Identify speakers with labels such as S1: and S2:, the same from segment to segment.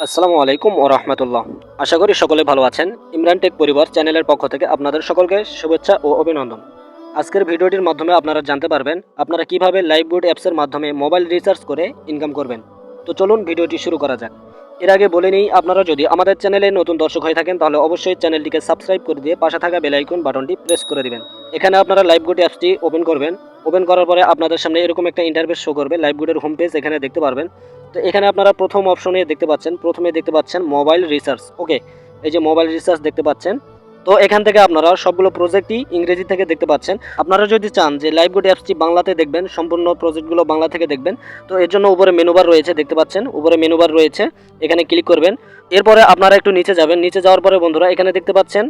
S1: আসসালামু আলাইকুম ও রহমতুল্লাহ। আশা করি সকলে ভালো আছেন। ইমরান টেক পরিবার চ্যানেলের পক্ষ থেকে আপনাদের সকলকে শুভেচ্ছা ও অভিনন্দন। আজকের ভিডিওটির মাধ্যমে আপনারা জানতে পারবেন, আপনারা কীভাবে লাইভগুড অ্যাপসের মাধ্যমে মোবাইল রিচার্জ করে ইনকাম করবেন। তো চলুন ভিডিওটি শুরু করা যাক। এর আগে বলে নিই, আপনারা যদি আমাদের চ্যানেলে নতুন দর্শক হয়ে থাকেন, তাহলে অবশ্যই চ্যানেলটিকে সাবস্ক্রাইব করে দিয়ে পাশে থাকা বেল আইকন বাটনটি প্রেস করে দিবেন। এখানে আপনারা লাইভগুড অ্যাপসটি ওপেন করবেন। ওপেন করার পরে আপনাদের সামনে এরকম একটা ইন্টারফেস শো করবে লাইভগুডের হোম পেজ এখানে দেখতে পারবেন। তো এখানে আপনারা প্রথম অপশনে দেখতে পাচ্ছেন, প্রথমে দেখতে পাচ্ছেন মোবাইল রিসার্চ ওকে এই যে মোবাইল রিসার্চ দেখতে পাচ্ছেন। তো এখান থেকে আপনারা সবগুলো প্রজেক্টই ইংরেজি থেকে দেখতে পাচ্ছেন। আপনারা যদি চান যে লাইভ গুড অ্যাপসটি বাংলাতে দেখবেন, সম্পূর্ণ প্রজেক্টগুলো বাংলা থেকে দেখবেন, তো এর জন্য উপরে মেনুবার রয়েছে, দেখতে পাচ্ছেন? উপরে মেনুবার রয়েছে, এখানে ক্লিক করবেন। এরপরে আপনারা একটু নিচে যাবেন, নিচে যাওয়ার পরে বন্ধুরা এখানে দেখতে পাচ্ছেন,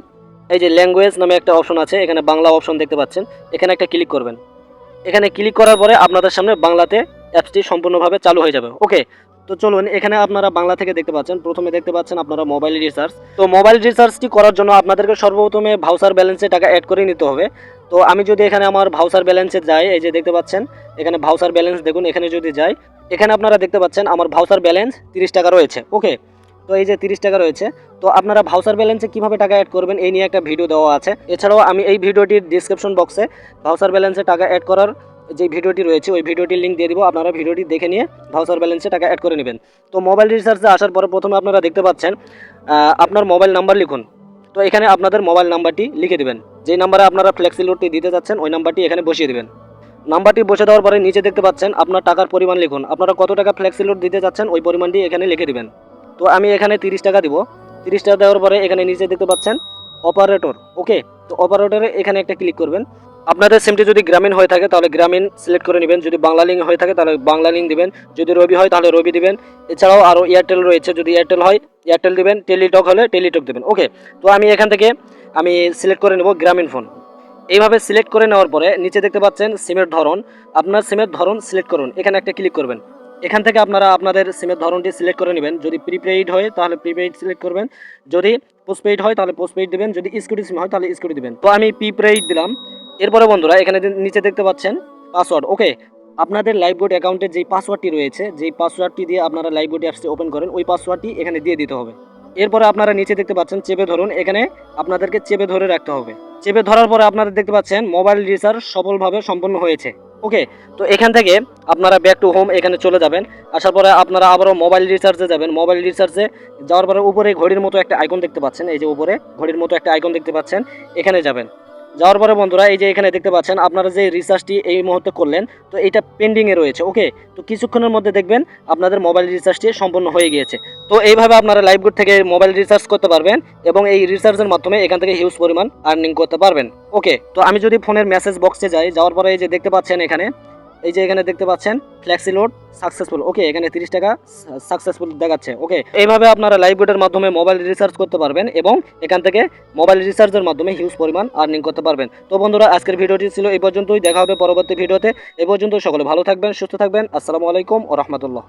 S1: এই যে ল্যাঙ্গুয়েজ নামে একটা অপশন আছে, এখানে বাংলা অপশন দেখতে পাচ্ছেন, এখানে একটা ক্লিক করবেন। এখানে ক্লিক করার পরে আপনাদের সামনে বাংলাতে অ্যাপসটি সম্পূর্ণভাবে চালু হয়ে যাবে। ওকে তো চলুন, এখানে আপনারা বাংলা থেকে দেখতে পাচ্ছেন। প্রথমে দেখতে পাচ্ছেন আপনারা মোবাইল রিচার্জ তো মোবাইল রিচার্জটি করার জন্য আপনাদেরকে সর্বপ্রথমে ভাউচার ব্যালেন্সে টাকা অ্যাড করে নিতে হবে। তো আমি যদি এখানে আমার ভাউচার ব্যালেন্সে যাই, এই যে দেখতে পাচ্ছেন, এখানে ভাউচার ব্যালেন্স দেখুন, এখানে যদি যাই, এখানে আপনারা দেখতে পাচ্ছেন আমার ভাউচার ব্যালেন্স তিরিশ টাকা রয়েছে। ওকে তো এই যে তিরিশ টাকা রয়েছে, তো আপনারা ভাউচার ব্যালেন্সে কীভাবে টাকা অ্যাড করবেন এই নিয়ে একটা ভিডিও দেওয়া আছে। এছাড়াও আমি এই ভিডিওটির ডিসক্রিপশন বক্সে ভাউচার ব্যালেন্সে টাকা অ্যাড করার যে ভিডিওটি রয়েছে, ওই ভিডিওটির লিঙ্ক দিয়ে দিব। আপনারা ভিডিওটি দেখে নিয়ে ভাউচার ব্যালেন্সে টাকা অ্যাড করে নেবেন। তো মোবাইল রিচার্জে আসার পরে প্রথমে আপনারা দেখতে পাচ্ছেন আপনার মোবাইল নাম্বার লিখুন। তো এখানে আপনাদের মোবাইল নাম্বারটি লিখে দেবেন। যেই নাম্বারে আপনারা ফ্লেক্সি লোডটি দিতে যাচ্ছেন, ওই নাম্বারটি এখানে বসিয়ে দেবেন। নাম্বারটি বসে দেওয়ার পরে নিচে দেখতে পাচ্ছেন, আপনার টাকার পরিমাণ লিখুন। আপনারা কত টাকা ফ্লেক্সি লোড দিতে যাচ্ছেন, ওই পরিমাণটি এখানে লিখে দিবেন। তো আমি এখানে তিরিশ টাকা দিব। তিরিশ টাকা দেওয়ার পরে এখানে নিচে দেখতে পাচ্ছেন অপারেটর ওকে তো অপারেটরে এখানে একটা ক্লিক করবেন। আপনাদের সিমটি যদি গ্রামীণ হয়ে থাকে তাহলে গ্রামীণ সিলেক্ট করে নেবেন। যদি বাংলা লিঙ্ক হয়ে থাকে তাহলে বাংলা লিঙ্ক দিবেন। যদি রবি হয় তাহলে রবি দিবেন। এছাড়াও আরও এয়ারটেল রয়েছে, যদি এয়ারটেল হয় এয়ারটেল দিবেন। টেলিটক হলে টেলিটক দিবেন ওকে তো আমি এখান থেকে আমি সিলেক্ট করে নেব গ্রামীণ ফোন এইভাবে সিলেক্ট করে নেওয়ার পরে নিচে দেখতে পাচ্ছেন সিমের ধরন। আপনার সিমের ধরন সিলেক্ট করুন। এখানে একটা ক্লিক করবেন। এখান থেকে আপনারা আপনাদের সিমের ধরনটি সিলেক্ট করে নেবেন। যদি প্রিপেইড হয়, তাহলে প্রিপেইড সিলেক্ট করবেন। যদি পোস্টপেইড হয়, তাহলে পোস্টপেইড দেবেন। যদি স্কুটি সিম হয়, তাহলে স্কুটি দেবেন। তো আমি প্রিপেইড দিলাম। এরপরে বন্ধুরা, এখানে নিচে দেখতে পাচ্ছেন পাসওয়ার্ড ওকে, আপনাদের লাইভবোর্ড অ্যাকাউন্টের যেই পাসওয়ার্ডটি রয়েছে, যেই পাসওয়ার্ডটি দিয়ে আপনারা লাইভবোর্ড অ্যাপসটি ওপেন করেন, ওই পাসওয়ার্ডটি এখানে দিয়ে দিতে হবে। এরপরে আপনারা নিচে দেখতে পাচ্ছেন, চেপে ধরুন। এখানে আপনাদেরকে চেপে ধরে রাখতে হবে। চেপে ধরার পরে আপনারা দেখতে পাচ্ছেন মোবাইল রিচার্জ সফলভাবে সম্পন্ন হয়েছে। ওকে তো এখান থেকে আপনারা ব্যাক টু হোম এখানে চলে যাবেন। আসার পরে আপনারা আবারও মোবাইল রিচার্জে যাবেন। মোবাইল রিচার্জে যাওয়ার পরে উপরে ঘড়ির মতো একটা আইকন দেখতে পাচ্ছেন। এই যে উপরে ঘড়ির মতো একটা আইকন দেখতে পাচ্ছেন। এখানে যাবেন। যাওয়ার পরে বন্ধুরা, এই যে এখানে দেখতে পাচ্ছেন, আপনারা যে রিচার্জটি এই মুহূর্তে করলেন, তো এটা পেন্ডিংয়ে রয়েছে ওকে তো কিছুক্ষণের মধ্যে দেখবেন আপনাদের মোবাইল রিচার্জটি সম্পন্ন হয়ে গিয়েছে। তো এইভাবে আপনারা লাইভগুড থেকে মোবাইল রিচার্জ করতে পারবেন এবং এই রিচার্জের মাধ্যমে এখান থেকে হিউজ পরিমাণ আর্নিং করতে পারবেন ওকে তো আমি যদি ফোনের মেসেজ বক্সে যাই, যাওয়ার পরে এই যে দেখতে পাচ্ছেন এখানে এই যে এখানে দেখতে পাচ্ছেন ফ্ল্যাক্সি লোড সাকসেসফুল ওকে এখানে তিরিশ টাকা সাকসেসফুল দেখাচ্ছে ওকে এইভাবে আপনারা লাইভ বোর্ডের মাধ্যমে মোবাইল রিচার্জ করতে পারবেন এবং এখান থেকে মোবাইল রিচার্জের মাধ্যমে হিউজ পরিমাণ আর্নিং করতে পারবেন। তো বন্ধুরা, আজকের ভিডিওটি ছিল এই পর্যন্তই, দেখা হবে পরবর্তী ভিডিওতে এ পর্যন্ত সকলে ভালো থাকবেন, সুস্থ থাকবেন, আসসালামু আলাইকুম ও রহমতুল্লাহ।